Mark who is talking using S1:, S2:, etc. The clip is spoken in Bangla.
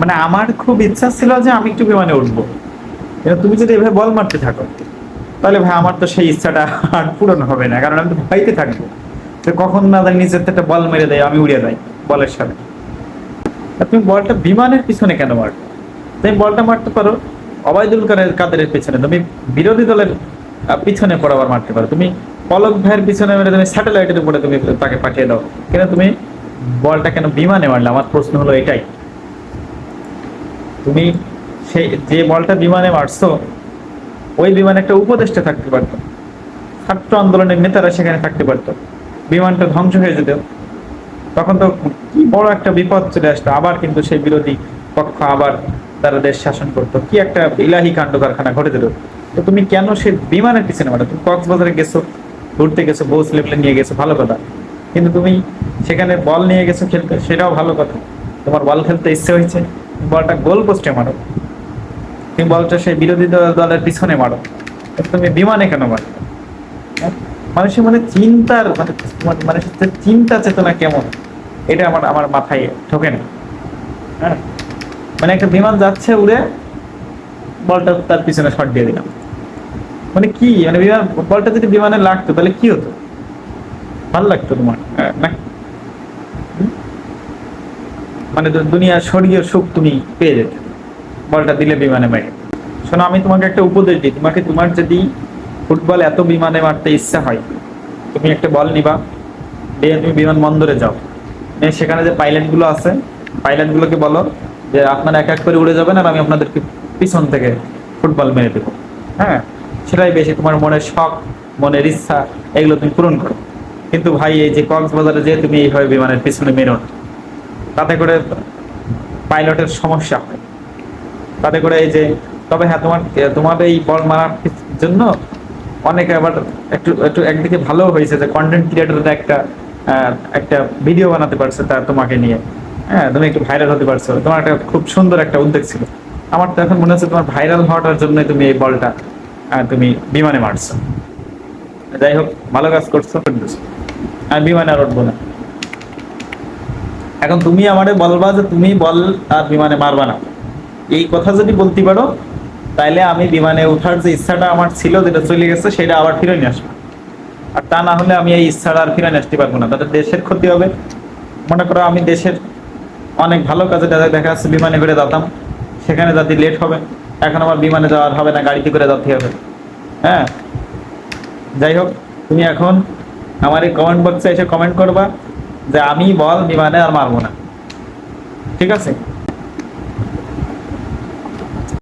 S1: মানে আমার খুব ইচ্ছা ছিল যে আমি একটু বিমানে উঠবো। তুমি যদি এভাবে বল মারতে থাকো, তাহলে ভাই আমার তো সেই ইচ্ছাটা আর পূরণ হবে না, কারণ আমি তো ভয়তে থাকব। তো কখন না জানি থেকে একটা বল মেরে দেয়, আমি উড়ে যাই বলের সাথে। তুমি বলটা বিমানের পিছনে কেন মারো তুমি বলটা মারতে পারো, অবায়দুল কাদের কাদের পিছনে। তুমি বিরোধী দলের পিছনে পড়াবার মারতে পারো। তুমি পলক ভাইয়ের পিছনে মেরে তুমি স্যাটেলাইটের উপরে তুমি তাকে পাঠিয়ে দাও। কেন তুমি বলটা কেন বিমানে মারলে? আমার প্রশ্ন হলো এটাই। তুমি সেই, যে বলটা বিমানে মারছো, ওই বিমানে একটা উপদেষ্টা থাকতে পারতো। ছাত্র আন্দোলনের নেতারা সেখানে থাকতে পারতো। বিমানটা ধ্বংস হয়ে যেত। তখন তো কি বড় একটা বিপদ চলে আসতো। আবার কিন্তু সেই বিরোধী পক্ষ আবার তারা দেশ শাসন করতো। কি একটা ইলাহি কাণ্ড কারখানা ঘটে দিল তো তুমি কেন সে বিমানের পিছনে মারো? তুমি কক্সবাজারে গেছো, ঘুরতে গেছো, বউ লেভেলে নিয়ে গেছো, ভালো কথা। কিন্তু তুমি সেখানে বল নিয়ে গেছো খেলতে, সেটাও ভালো কথা। তোমার বল খেলতে ইচ্ছে হয়েছে। বলটা গোল পোস্টে মারো। তুমি বলটা সেই বিরোধী দল- দলের পিছনে মারো। তুমি বিমানে কেন মারো? মানুষের মানে চিন্তার মানে মানে- মানুষের চিন্তা চেতনা কেমন এটা আমার আমার মাথায় ঢোকে না। হ্যাঁ? মানে একটা বিমান যাচ্ছে উড়ে বলটা তার পিছনে শট দিয়ে দিলাম। মানে কি? মানে বিমান বলটা যদি বিমানে লাগতো তাহলে কি হতো? ভালো লাগতো তোমার হ্যাঁ, না? হুম? মানে দু- দুনিয়ার স্বর্গীয় সুখ তুমি পেয়ে যেতে। বলটা দিলে বিমানে মেরে শোনো, আমি তোমাকে একটা উপদেশ দিই। তোমাকে তোমার যদি ফুটবল এত বিমানে মারতে ইচ্ছা হয়, তুমি একটা বল নিবা, দিয়ে তুমি বিমানবন্দরে যাও। সেখানে যে পাইলটগুলো আছে পাইলট গুলোকে বলো যে আপনারা এক এক করে উড়ে যাবেন আর আমি আপনাদেরকে পিছন থেকে ফুটবল মেরে দেবো। হ্যাঁ? সেটাই বেশি তোমার মনের শখ, মনের ইচ্ছা, এগুলো তুমি পূরণ করো। কিন্তু ভাই, এই যে কক্সবাজারে যে তুমি এইভাবে বিমানের পিছনে মেরো না। তাতে করে পাইলটের সমস্যা হয়। তাতে করে এই যে, তবে হ্যাঁ তোমার তোমার এই বল মারার জন্য অনেকে আবার একটু একটু একদিকে ভালো হয়েছে যে কন্টেন্ট ক্রিয়েটররা একটা একটা ভিডিও বানাতে পারছে তা তোমাকে নিয়ে। হ্যাঁ তুমি একটু ভাইরাল হতে পারছ। তোমার একটা খুব সুন্দর একটা উদ্যোগ ছিল। আমার তো এখন মনে হচ্ছে তোমার ভাইরাল হওয়াটার জন্যই তুমি এই বলটা তুমি বিমানে মারছো। যাই হোক, ভালো কাজ করছ। আর বিমানে আর উঠবো না। এখন তুমি আমারে বলবা যে তুমি বল আর বিমানে মারবা না। এই কথা যদি বলতে পারো, তাইলে আমি বিমানে ওঠার যে ইচ্ছাটা আমার ছিল, যেটা চলে গেছে, সেটা আবার ফিরে নিয়ে আসব। আর তা না হলে আমি এই ইচ্ছাটা আর ফিরে নিয়ে আসতে পারব না। তাতে দেশের ক্ষতি হবে। মনে করো আমি দেশের অনেক ভালো কাজে দেখা- দেখা যাচ্ছে, বিমানে করে যেতাম। সেখানে যাতে লেট হবে। এখন আমার বিমানে যাওয়ার হবে না, গাড়িতে করে যেতে হবে। হ্যাঁ? যাই হোক, তুমি এখন আমার এই কমেন্ট বক্সে এসে কমেন্ট করবা। যে আমি বল বিমানে আর মারবো না। ঠিক আছে?